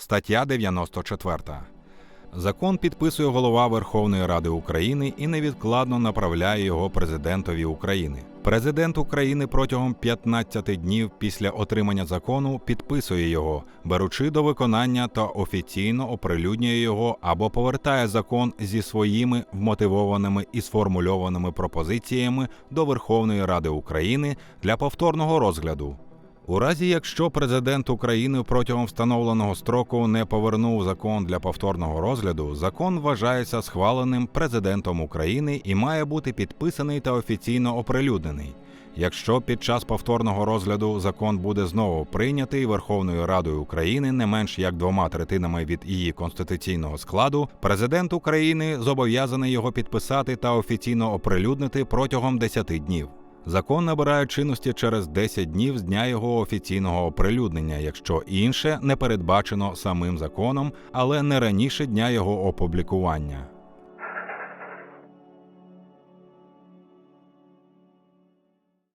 Стаття 94. Закон підписує голова Верховної Ради України і невідкладно направляє його президентові України. Президент України протягом 15 днів після отримання закону підписує його, беручи до виконання та офіційно оприлюднює його або повертає закон зі своїми вмотивованими і сформульованими пропозиціями до Верховної Ради України для повторного розгляду. У разі, якщо президент України протягом встановленого строку не повернув закон для повторного розгляду, закон вважається схваленим президентом України і має бути підписаний та офіційно оприлюднений. Якщо під час повторного розгляду закон буде знову прийнятий Верховною Радою України не менш як двома третинами від її конституційного складу, президент України зобов'язаний його підписати та офіційно оприлюднити протягом 10 днів. Закон набирає чинності через 10 днів з дня його офіційного оприлюднення, якщо інше не передбачено самим законом, але не раніше дня його опублікування.